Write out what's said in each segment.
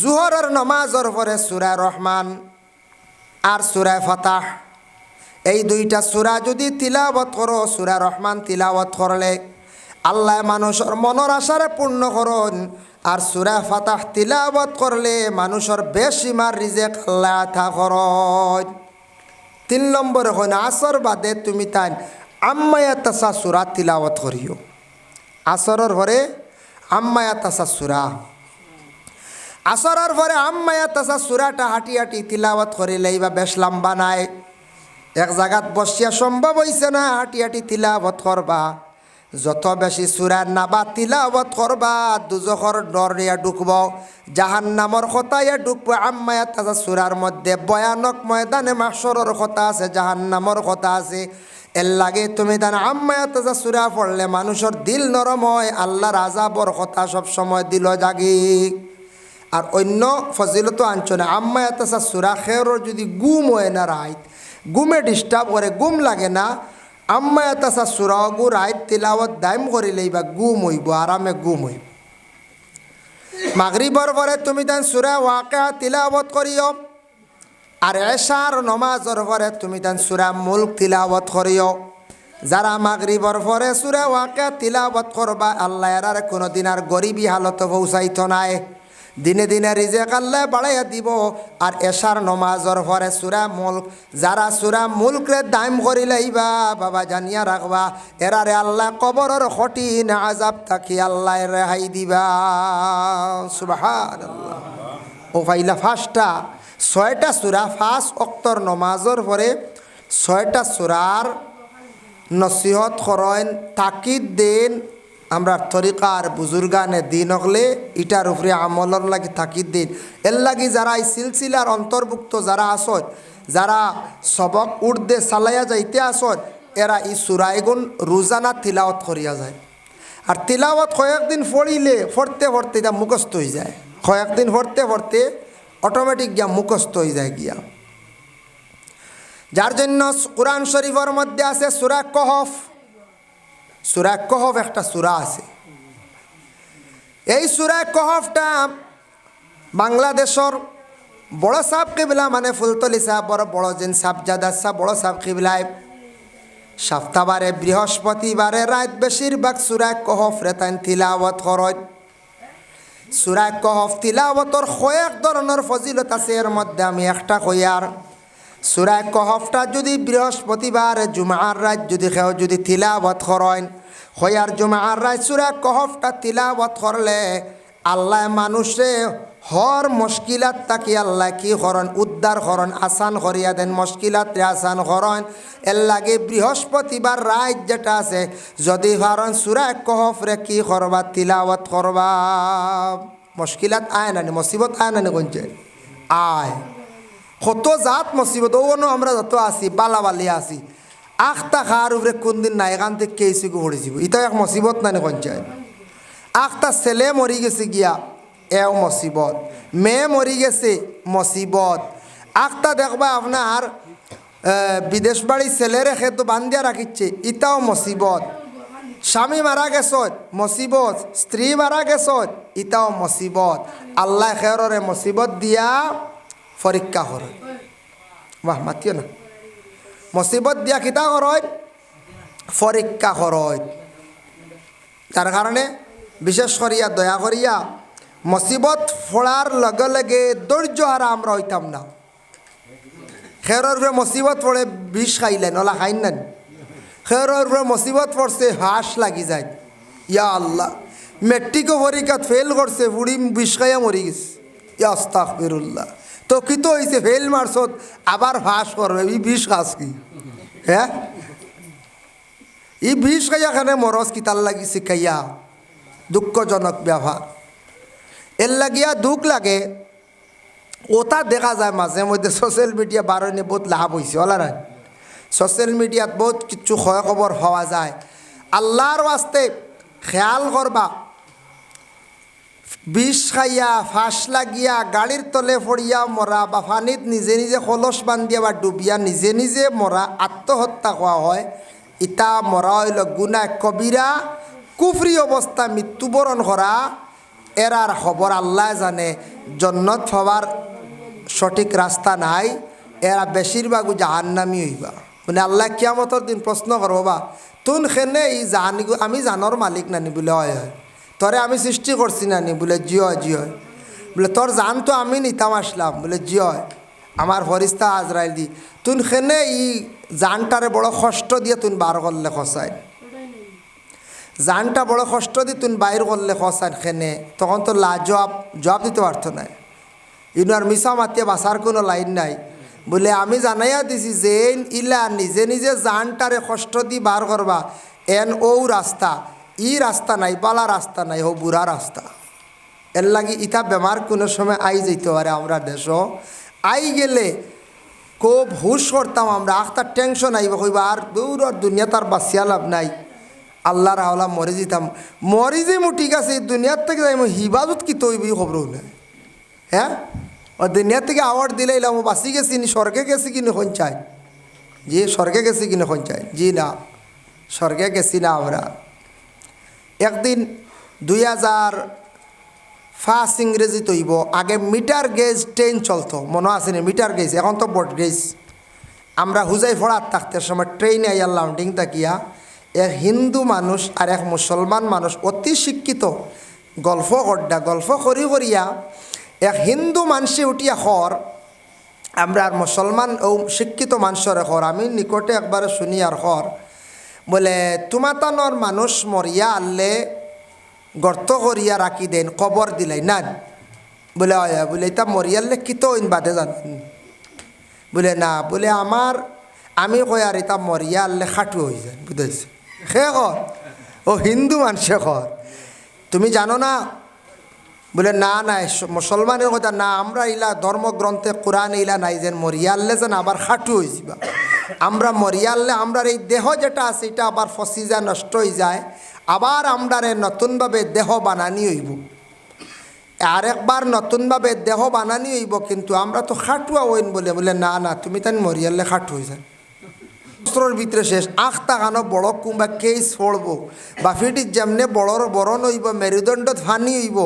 জুহরের নমাজর পরে সুরা রহমান আর সুরা ফতাহ, এই দুইটা সুরা যদি তিলাবত করো, সুরা রহমান তিলাবত করলে আল্লাহ মানুষের মনের আশারে পূর্ণ করুন। আর সুরা ফাতাহ তিলাবত করলে মানুষের বেশিমার রিজেক আল্লাহ আথা করন। তিন নম্বর হন আসর বাদে তুমি তাই আম্মায়া তাসা সুরা তিলাবত করিও। আসরের পরে আম্মায়া তাসা সুরা আসরের পরে আম্মায়া তাসা সুরাটা হাঁটি হাঁটি তিলাবত করিলেই বা বেশ লম্বা নাই। এক জায়গাত বসিয়া সম্ভব হইছে না হাঁটি হাঁটি তিলাবত করবা। যত বেশি সুরার নাবা তিলাবত করবা, দুজখর ডরিয়া ঢুকব। জাহান নামর কথাইয়া ঢুকবো। আম্মায়া তাজা সুরার মধ্যে ভয়ানক ময়দানে মাসরের কথা আছে জাহান নামর কথা আছে। এর লাগে তুমি তান আম্মায়া তাজা সুরা পড়লে মানুষের দিল নরম হয়, আল্লাহর আজাবর কথা সব সময় দিল জাগি আর অন্য ফজিলত আঞ্চলে আম্মায়া তাজা সুরা, খেরর যদি গুম হয় না রাইত, গুমে ডিস্টার্ব করে, গুম লাগে না, আম্মা এতাসা সুরাগু রাইত তিলাওয়াত দাইম করিলেই বা গুম হইব, আরামে গুম হইব। মাগরিবর পরে তুমি তান সুরা ওয়াকা তিলাওয়াত করিও, আর এশার নমাজর পরে তুমি তান সুরা মুলক তিলাওয়াত করিও। যারা মাগরিবর পরে সুরা ওয়াকা তিলাওয়াত করবা, আল্লাহ এরার কোনো দিন আর গরিবী হালত পৌঁছাইত নাই। দিনে দিনে রিজেক আল্লাহ বাড়াইয়া দিব। আর এশার নমাজর পরে সুরা মুলক যারা সুরা মুলকরে দাম করিলাইবা বাবা জানিয়া রাখবা, এরারে আল্লাহ কবরের কঠিন আজাব থাকি আল্লাহ রেহাই দিবা। সুবাহান ও ফাইলা ফার্স্টটা ছয়টা সুরা ফার্স্ট অক্তর নমাজর পরে ছয়টা সুরার নসিহত করেন, তাকিদ দেন আমরা তরিকার বুজুর্গানে দিন হলে ইটার উপরে আমলর লাগি তাকিদ দিন। এর লাগি যারা এই সিলসিলার অন্তর্ভুক্ত যারা আসন যারা সবক উর্দে চালাইয়া যাইতে আসন এরা এই সুরাইগুন রোজানা তিলাওয়াত করিয়া যায়। আর তিলাওয়াত কয়েকদিন পড়িলে পড়তে পড়তে এটা মুখস্থ হয়ে যায়। কয়েকদিন পড়তে পড়তে অটোমেটিক গিয়া মুখস্থ হয়ে যায় গিয়া। যার জন্য কোরআন শরীফের মধ্যে আছে সুরা কহফ। সুরা কহফ একটা সুরা আছে। এই সুরা কহফটা বাংলাদেশর বড় সাপ কিবিলা মানে ফুলতলি সাহ বড় বড় যেন সাপজাদা সাহ বড় সাপ কিবিলায়। সপ্তাহবারে বৃহস্পতিবারে রাত বেশিরভাগ সুরা কহফ রেতান তিলাওয়াত খরচ সুরা কহফ তিলাওয়াতর কয়েক ধরনের ফজিলত আছে, এর মধ্যে আমি একটা কইয়ার সুরা কহফটা যদি বৃহস্পতিবার, জুমার রাত যদি কেউ যদি তিলাবত করেন হয়ার জুমার রাত সুরা কহফটা তিলাবত করলে আল্লাহ মানুষে হর মুশকিলাত তাকি আল্লাহ কি করন? উদ্ধার করন, আসান করিয়া দেন মুশকিলাত আসান করন। এর লাগে বৃহস্পতিবার রাত যেটা আছে, যদি ভারন সুরা কহফ রে কি করবা? তিলাবত করবা। মুশকিলাত আয় নানি মুসিবত আয় নানি গঞ্জে আয়। কত জাত মুসিবত ওনো আমরা যত আছি, বালাবালি আছি। আখতা খার উপরে কোন দিন না এখান থেকে কেসি গো পড়েছিব ইটা এক মুসিবত নানি পঞ্চায়েত? আখতা ছেলে মরি গেছে গিয়া, এও মুসিবত। মেয়ে মরি গেছে, মুসিবত। আখতা দেখবা আপনার বিদেশ বাড়ি ছেলে রেখে তো বান্ধিয়া রাখিচ্ছে ইটাও মুসিবত। স্বামী মারা গেছত, মুসিবত। স্ত্রী মারা গেছত ইটাও মুসিবত। আল্লাহ খেররে মুসিবত দিয়া পরীক্ষা করে বাহ, মাতিও না। মুসিবত দিয়া কিতা করয় পরীক্ষা করয় তার কারণে বিশেষ করিয়া দয়া করিয়া মুসিবত ফোড়ার লগে লগে ধৈর্য হারা আমরা হইতাম না। খেরর উপরে মুসিবত পড়ে বিষ খাইলে ওলা খাইন না খেরর উপরে মুসিবত পড়ছে হাঁস লাগি যায়। ইয়া আল্লাহ মেট্রিকও পরীক্ষাত ফেল করছে বুড়ি বিষ খাইয়া মরি গেছে। ইয়া ফিরুল্লাহ তো কি তো হয়েছে ফেল মারছত, আবার ফাঁস করবে। ই বিষ খাস কি? হ্যাঁ? ই বিষ খাইয়া খানে মরস কিতার লাগি শিখাইয়া। দুঃখজনক ব্যবহার। এর লাগিয়া দুঃখ লাগে। ওটা দেখা যায় মাঝে মধ্যে সোশ্যাল মিডিয়া বারণে বহুত লাভ হয়েছে ওলা নাই? সোশ্যাল মিডিয়াত বহুত কিছু খয় খবর হওয়া যায়। আল্লাহর ওয়াস্তে খেয়াল করবা বিষ খাইয়া, ফাঁস লাগিয়া গাড়ির তলে ফড়িয়া মরা বা ফানিত নিজে নিজে কলস বান্ধিয়া বা ডুবিয়া, নিজে নিজে মরা আত্মহত্যা কোৱা হয়। ইটা মরা হইল গুনা কবিরা কুফরি অবস্থা মৃত্যুবরণ করা এরার খবর আল্লাহ জানে, জন্নত হওয়ার সঠিক রাস্তা নাই এরা বেশিরভাগ জাহান্নামি হইবা। মানে আল্লাহ কিয়ামতর দিন প্রশ্ন করব বা, তুন খেনে এই জাহানি আমি জানর মালিক নানি বলে, হয় হয়। তরে আমি সৃষ্টি করছি নানি। বলে, জিয় জিয়। বলে, তোর জান তো আমি নিতাম আসলাম। বলে, জিয়, আমার ফরিস্তা আজরাইল দি তুন খেনে ই জানটারে বড় কষ্ট দিয়ে তুন বার করলে খসায়। জানটা বড় কষ্ট দিয়ে তুন বাইর করলে খসান খেনে। তখন তো লা জবাব জবাব দিতে পারতো না। ইনার মিশা মাতিয়ে বাসার কোনো লাইন নাই। বলে, আমি জানাইয়া দিছি যে ইলা নিজে নিজে জানটারে কষ্ট দি বার করবা। এন ও রাস্তা। ই রাস্তা নাই পালা রাস্তা নাই ও বুড়া রাস্তা। এর লাগি ইটা বেমার কোনো সময় আই যেতে পারে আমরা দেশ। আই গেলে খুব হুশ করতাম আমরা আখতার টেনশন আইব, কইবা আর দূর আর দুনিয়া তার বাঁচিয়া লাভ নাই। আল্লাহর হাওলা মরে যেতাম। মরি যে মু ঠিক আছে, দুনিয়ার থেকে যাই হিবাজত কি তৈবি খবর হলে? হ্যাঁ? ও দুনিয়ার থেকে আওয়ার্ড দিলে এলাম বাঁচি গেছি নি, স্বর্গে গেছি কি কিনে চাই? জি, স্বর্গে গেছি কি কিনে চাই? জি না, স্বর্গে গেছি না আমরা। একদিন দুই হাজার ফার্স্ট ইংরেজি তৈব, আগে মিটার গেজ ট্রেন চলতো, মনে আছে না? মিটার গেজ, এখন তো বট গেজ। আমরা হুজাই ফোড়ার থাকতে সময় ট্রেনে আইয়া লাউন্ডিং তাকিয়া এক হিন্দু মানুষ আর এক মুসলমান মানুষ অতি শিক্ষিত, গল্প করডা, গল্প করি করিয়া এক হিন্দু মানুষে উঠিয়া খর, আমরা আর মুসলমান ও শিক্ষিত মানুষের খর, আমি নিকটে একবারে শুনি আর খর বলে, তুমাতানোর মানুষ মরিয়া আনলে গর্ত করিয়া রাখি দেন, কবর দিলাই না? বলে, অয়, বলে, এটা মরিয়ালে কিতো ইন বাদে জান বলে, না, বলে, আমার, আমি কই আর এটা মরিয়া আনলে খাটু হয়ে যায়, বুঝাইছে। সে কর, ও হিন্দু মানুষে কর। তুমি জানো না? বলে, না না মুসলমানের কথা না, আমরা ইলা ধর্মগ্রন্থে কোরআন ইলা নাই যেন মরিয়াল্লে যেন আবার খাটু হয়ে যাবা আমরা মরিয়াল্লে আমরা এই দেহ যেটা আছে, এটা আবার ফসি যায় নষ্ট হয়ে যায়। আবার আমরারে নতুনভাবে দেহ বানানি হইব। আরেকবার নতুনভাবে দেহ বানানি হইব, কিন্তু আমরা তো খাটুয়া হইন বলে বলে, না না, তুমি তাই মরিয়াল্লে খাটু হয়ে যায়। বস্ত্রর ভিতরে শেষ, আখ তাকানো বড় কুম্বা কেস পড়ব বাফিটির যেমনে বড়র বড় নইব মেরুদণ্ডত ফানি হইব।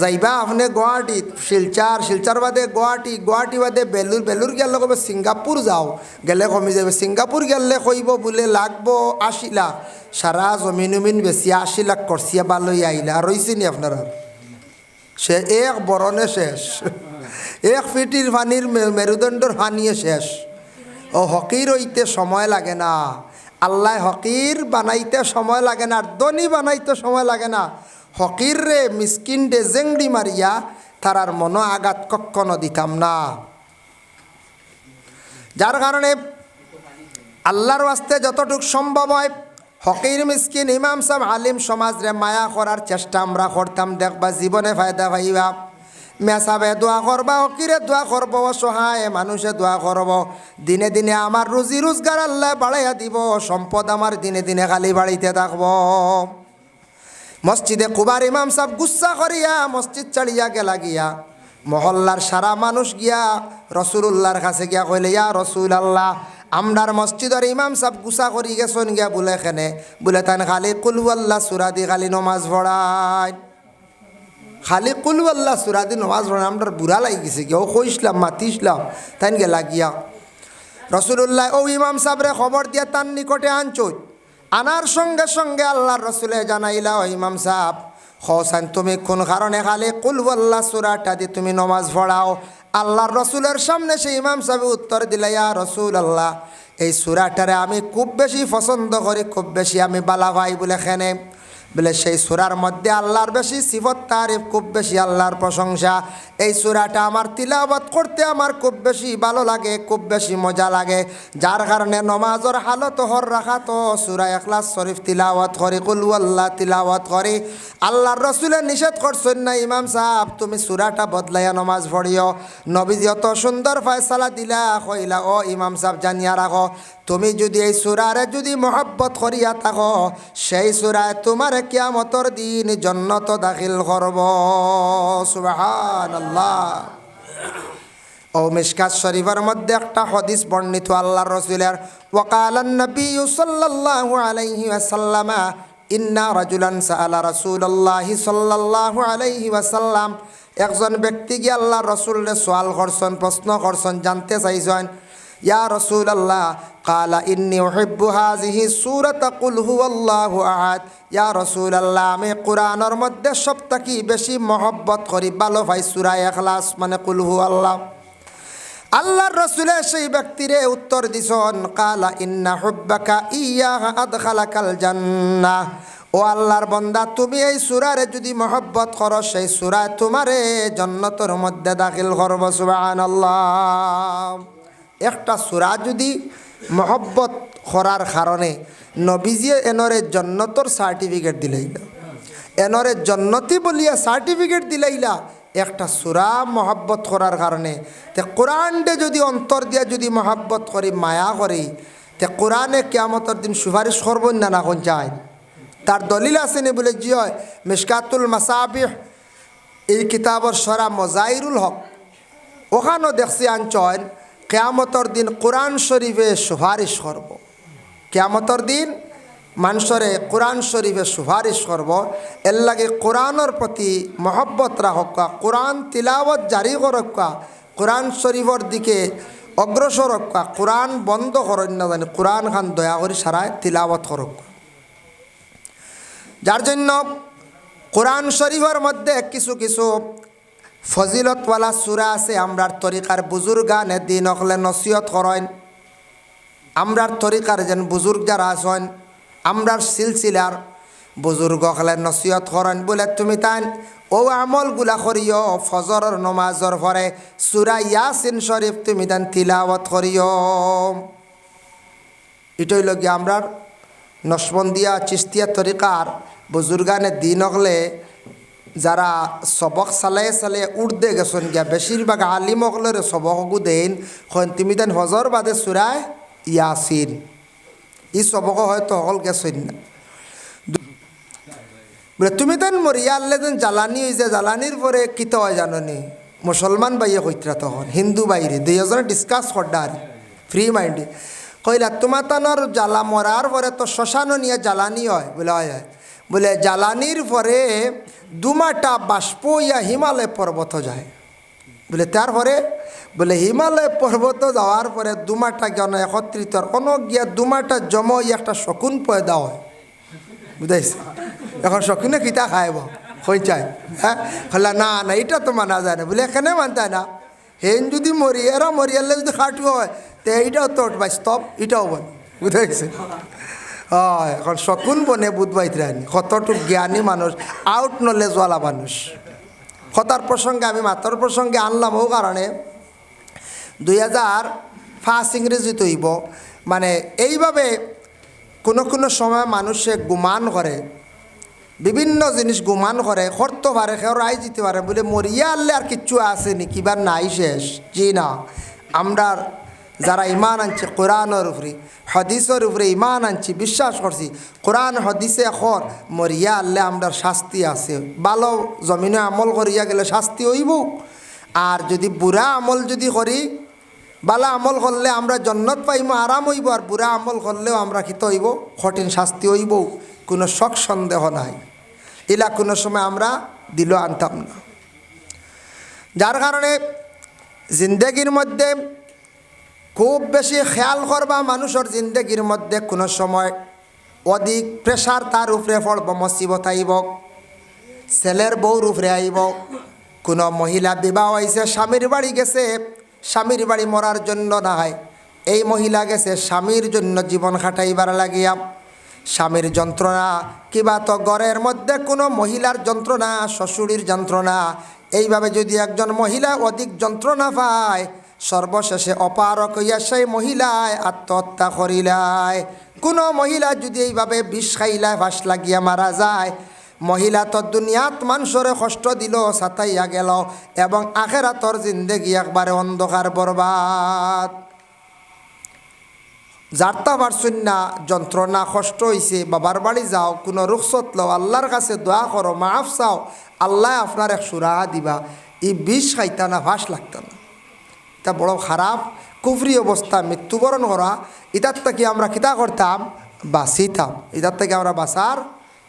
যাইবা আপনি গুৱাহাটীত শিলচার শিলচার বাদে গুৱাহাটী গুৱাহাটী বাদে বেলুর বেলুর গেলে কবে সিঙ্গাপুর যাও। গেলে কমি যাবে সিঙ্গাপুর গেলে কইব বোলে লাগবো আশি লাখ সারা জমিন উমিন বেশি আশি লাখ করছিয়া বালই আইলা আর রইছেনি আপনারা? সে এক বরণে শেষ। এক ফিটির ফানির মেরুদণ্ডর ফানিয়ে শেষ। ও হকির হইতে সময় লাগে না। আল্লাহ হকির বানাইতে সময় লাগে না। আর দনি বানাইতে সময় লাগে না। হকির রে মিসকিন ডে জেংড়ি মারিয়া তারার মনো আঘাত কখনো দিতাম না। যার কারণে আল্লাহর ওয়াস্তে যতটুক সম্ভব হয় হকির মিসকিন, ইমাম সাহেব, আলিম সমাজরে মায়া করার চেষ্টা আমরা করতাম। দেখবা জীবনে ফায়দা পাইবা। মেসাবে দোয়া করবা হকিরে দোয়া করব, অসহায় মানুষে দোয়া করব। দিনে দিনে আমার রুজি রোজগার আল্লাহ বাড়াইয়া দিব, সম্পদ আমার দিনে দিনে খালি বাড়িতে থাকব। মসজিদে কুবার ইমাম সাহেব গুচ্ছা করিয়া মসজিদ চালিয়া গেলা গিয়া, মহল্লার সারা মানুষ গিয়া রসুল্লাহর কাছে গিয়া কইলে, ইয়া রসুল আল্লাহ আমরার মসজিদের ইমাম সাহেব গুছা করি গেছন গিয়া বলে এখানে। বলে তান, খালি কুলহুয়াল্লাহ সুরা দি, খালি নমাজ পড়ায়। খালি কুলহুয়াল্লাহ সুরা দি, নমাজ পড়ায়, আমরার বুড়া লাগি গেছে গিয়া, ও কইসলাম মাতিসলাম তাই গেলা গিয়া। রসুল্লাহ ও ইমাম সাহেবরে খবর দিয়া তার নিকটে আনচই। আনার সঙ্গে সঙ্গে আল্লাহর রসুলে জানাইলা, ও ইমাম সাহ হোসেন, তুমি কোন কারণে খালি কুলবল্লা সুরাটা দিয়ে তুমি নমাজ পড়াও? আল্লাহর রসুলের সামনে সেই ইমাম সাহেব উত্তর দিলে, ইয়া রসুল আল্লাহ এই সুরাটারে আমি খুব বেশি পছন্দ করি, খুব বেশি আমি বালা ভাই বলে খেনে। বলে সেই সুরার মধ্যে আল্লাহর বেশি সিফত, তারিফ খুব বেশি আল্লাহর প্রশংসা। এই সুরাটা আমার তিলাবত করতে আমার খুব বেশি ভালো লাগে, খুব বেশি মজা লাগে। যার কারণে নমাজর হালত হর রাখা তো সুরা এখলাস শরীফ তিলাওয়াত করি, কুলু আল্লাহ তিলাওয়াত করি। আল্লাহর রসুলের নিষেধ করছেন না ইমাম সাহেব, তুমি সুরাটা বদলাইয়া নমাজ পড়িও। নবীজি অত সুন্দর ফয়সালা দিলা, কইলা, ও ইমাম সাহেব, জানিয়া রাখো, তুমি যদি এই সুরারে যদি মহব্বত করিয়া থাকো, সেই সুরায় তোমার কিয়ামতর দিন জন্নত দাখিল করব। সুবাহান আল্লাহ ও মিশকাত শরীফের মধ্যে একটা হদিস বর্ণিত আল্লাহর রসুলের ওকালান নবী সাল্লাল্লাহু আলাইহি ওয়াসাল্লামা, ইন্না রাজুলান সাআলা রাসূলুল্লাহি সাল্লাল্লাহু আলাইহি ওয়াসাল্লাম। একজন ব্যক্তি গিয়ে আল্লাহ রসুলরে সোয়াল করছেন, প্রশ্ন করছেন, জানতে চাইছেন ইয়া রসুল আল্লাহ কালা ইন্নি ওহিব্বু হাজিহি সুরত কুল হুয়াল্লাহু আহাদ। ইয়া রসুল আল্লাহ আমি কোরআনের মধ্যে সব থাকি বেশি মহব্বত করি, ভালো ভাই সুরা এখলাস মানে কুল হু আল্লাহ আল্লাহর রসুলের সেই ব্যক্তিরে উত্তর দিছন, কালা ইন্না হুব্বাকা ইয়া আদখালাকাল জান্নাহ। ও আল্লাহর বন্দা, তুমি এই সুরারে যদি মহব্বত করো, সেই সুরা তোমারে জন্নতর মধ্যে দাখিল করব, সুবহানাল্লাহ। একটা সুরা যদি মহব্বত করার কারণে নবীজিয়ে এনরে জন্নতর সার্টিফিকেট দিলাইলা। এনরে জন্নতি বলিয়া সার্টিফিকেট দিলাইলা, একটা সুরা মহাব্বত করার কারণে। তে কোরআনটে যদি অন্তর দিয়া যদি মহাব্বত করি, মায়া করি, তে কোরআনে কেয়ামতর দিন সুপারিশ করবেন না না কোন চায় তার দলিল আসেনি বলে, জি হয়, মিসকাতুল মাসাবিহ, এই কিতাবর সরা মজাইরুল হক। ওখানেও দেখছি আঞ্চল কেয়ামতর দিন কোরআন শরীফে সুপারিশ করব। কেয়ামতর দিন মানুষরে কোরআন শরীফে সুপারিশ করব। এর লাগে কোরআনের প্রতি মহব্বত রাখা কোরআন তিলাবত জারি করক্কা কোরআন শরীফর দিকে অগ্রসর রক্ষা কোরআন বন্ধ করেন না জানি কোরআন খান দয়া করে সারায় তিলাবত করক্কা যার জন্য কোরআন শরীফের মধ্যে কিছু কিছু ফজিলতওয়ালা সুরা আছে, আমরার তরিকার বুজুর্গানে দিন অকলে নসিহত করেন। আমরার তরিকার যেন বুজুর্গ যারা আছেন আমরার সিলসিলার বুজুর্গ হলে নসিহত করেন বলে তুমি তাই ও আমলগুলা করিও, ফজরের নমাজর পরে সুরা ইয়াসিন শরীফ তুমি তান তিলাওয়াত করিও। এটাই লগে আমরার নসবন্দিয়া চিস্তিয়া তরিকার বুজুর্গানে দিন হলে যারা সবক চালাই চালাই উর্দে গেছেন গিয়া বেশিরভাগ আলিম হকলের সবকু দেন হন তুমি দেন হজর বাদে চূড়ায় ইয়াসিন ই সবক হয়তো হকল গেছেন না। বলে, তুমি তেন মরিয়া আল্লে যেন জ্বালানি হয়েছে জ্বালানির পরে কিত হয় জাননি? মুসলমান বাইয়ে কইতরা তখন হিন্দু বাইরে দুই এজনে ডিসকাস করডা আর ফ্রি মাইন্ডে কইলা তোমার তানোর জ্বালা মরার পরে তো শ্মশানও নিয়ে জ্বালানি হয়। বলে, হয় হয়। বলে, জ্বালানির পরে দুমাটা বাষ্প ইয়া হিমালয় পর্বত যায়। বলে, তারপরে? বলে, হিমালয় পর্বত যাওয়ার পরে দুমাটা জ্ঞান একত্রিত কোনো গিয়া দুমাটা জম একটা শকুন পয়দা হয়। বুঝাইছে? এখন শকুনে কিতা খাইব? হয়ে যায় হ্যাঁ? হলা না না, এটা তো মানা যায় না। বলে, এখানে মানতে না। হেন যদি মরি, এরা মরিয়ালে যদি খাটু হয়, তো এইটাও তোট বাস্তব এটাও বন বুঝাইছে? হয় এখন শকুন বনে বুধবাইত রানি কতটুক জ্ঞানী মানুষ আউট নলেজওয়ালা মানুষ কথার প্রসঙ্গে আমি মাতর প্রসঙ্গে আনলাম ও কারণে দুই হাজার ফার্স্ট ইংরেজি তৈব মানে এইভাবে কোনো কোনো সময় মানুষে গুমান করে বিভিন্ন জিনিস গুমান করে করতে পারে কেউ রায় দিতে পারে বলে মরিয়া আনলে আর কিচ্ছু আছে নি? কিবা নাই শেষ। জি না। আমরা যারা ইমান আনছে কোরআনের উপরে হদিসের উপরে ইমান আনছি, বিশ্বাস করছি কোরআন হদিসে খর মরিয়া আনলে আমরা শাস্তি আছে। ভালো জমিনে আমল করিয়া গেলে শাস্তি হইব। আর যদি বুড়া আমল যদি করি, বালা আমল করলে আমরা জন্নত পাইব আরাম হইব। আর বুড়া আমল করলেও আমরা খিত হইব, কঠিন শাস্তি হইব। কোনো শখ সন্দেহ নাই। এলা কোনো সময় আমরা দিল আনতাম না। যার কারণে জিন্দগির মধ্যে খুব বেশি খেয়াল করবা মানুষের জিন্দগির মধ্যে কোনো সময় অধিক প্রেশার তার উপরে পড়ব, মসিবত আইব, ছেলের বউর উপরে আইব, কোনো মহিলা বিবাহ হয়েছে স্বামীর বাড়ি গেছে, স্বামীর বাড়ি মরার জন্য না হয়। এই মহিলা গেছে, স্বামীর জন্য জীবন খাটাইবার লাগিয়া, স্বামীর যন্ত্রণা, কিবা তো ঘরের মধ্যে কোনো মহিলার যন্ত্রণা, শ্বশুরির যন্ত্রণা, এইভাবে যদি একজন মহিলা অধিক যন্ত্রণা পায় সর্বশেষে অপারক হইয়া সেই মহিলায় আত্মহত্যা করিলায় কোনো মহিলা যদি এইভাবে বিষ খাইলায় ফাঁস লাগিয়া মারা যায়, মহিলা তো দুনিয়াত মানুষরে কষ্ট দিল সাতাইয়া গেল এবং আখেরাতর জিন্দেগি একবারে অন্ধকার বরবাদ যার্তা পারছুন না যন্ত্রণা কষ্ট হয়েছে বাবার বাড়ি যাও, কোনো রুখসত লও আল্লাহর কাছে দোয়া করো মাফ চাও, আল্লাহ আপনার এক সুরাহা দিবা। এই বিষ খাইতা না ফাঁস লাগতা না এটা বড় খারাপ, কুফরি অবস্থা, মৃত্যুবরণ করা এটার থেকে আমরা কিতা করতাম? বাঁচিতাম। এটার থেকে আমরা বাঁচার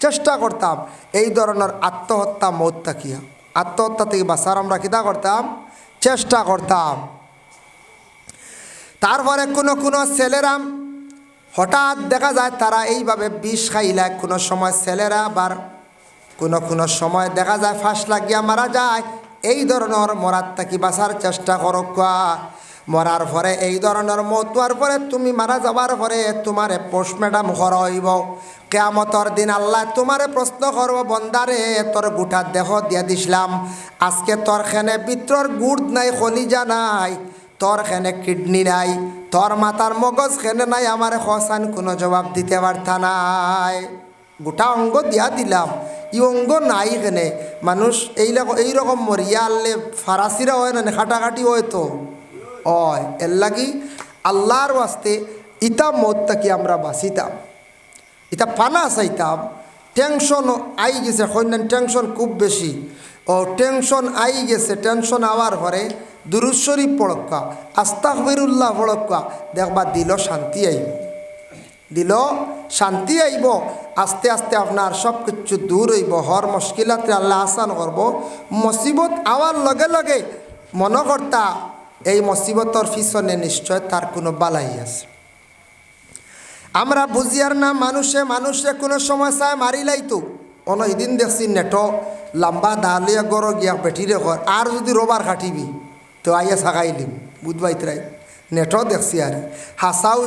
চেষ্টা করতাম। এই ধরনের আত্মহত্যা মৌত্তা কিয়া আত্মহত্যা থেকে বাঁচার আমরা কিতা করতাম? চেষ্টা করতাম। তারপরে কোনো কোনো ছেলেরা হঠাৎ দেখা যায় তারা এইভাবে বিষ খাইলে কোনো সময় ছেলেরা আবার কোনো কোনো সময় দেখা যায় ফাঁস লাগিয়া মারা যায়। এই ধরনের মরার থাকি বাঁচার চেষ্টা করো কোয়া মরার পরে এই ধরনের মতুয়ার পরে তুমি মারা যাবার পরে তোমারে পোস্টম্যাডাম হইব কেয়ামতর দিন আল্লাহ তোমারে প্রশ্ন করব, বন্দারে, তোর গোটা দেহ দিয়া দিছিলাম। আজকে তোর খেনে বিত্রর গুড় নাই, খলিজা নাই। তোর খেনে কিডনি নাই। তোর মাথার মগজ খেনে নাই। আমার হসান কোনো জবাব দিতে পারতা নাই। গোটা অঙ্গ দিয়া দিলাম। ই অঙ্গ নাই কেনে। মানুষ এইরকম এইরকম মরিয়া আনলে ফারাসিরা হয় না খাটাখাটি হয় তো। হয় এর লাগি আল্লাহর ওয়াস্তে ইতা মতটাকে আমরা বাঁচিতাম। ইতা পানা চাইতাম। টেনশন আই গেছে কন্যান টেনশন খুব বেশি। ও টেনশন আই গেছে, টেনশন আওয়ার পরে দুরুশ্বরী পড়ক্কা আস্তাক বেরুল্লাহ পড়ক্কা, দেখবা দিল শান্তি আইব। দিল, শান্তি আইব, আস্তে আস্তে আপনার সব কিছু দূর হইব, হর মুশকিলাতে আল্লাহ আসান করব। মুসিবত আওয়ার লগে লগে মনকর্তা এই মুসিবতর পিছনে নিশ্চয় তার কোনো বালাই আছে। আমরা বুঝিয়ার না, মানুষে মানুষে কোনো সময় চায় মারিলাই তো। অন এদিন দেখছি নেটো, লম্বা দালিয়া গড় গিয়া বেঠিরে ঘর, আর যদি রোবার কাটিবি তো আইয়া সাগাইলিম বুধবাইতরাই। নেটো দেখছি আর, হাসাও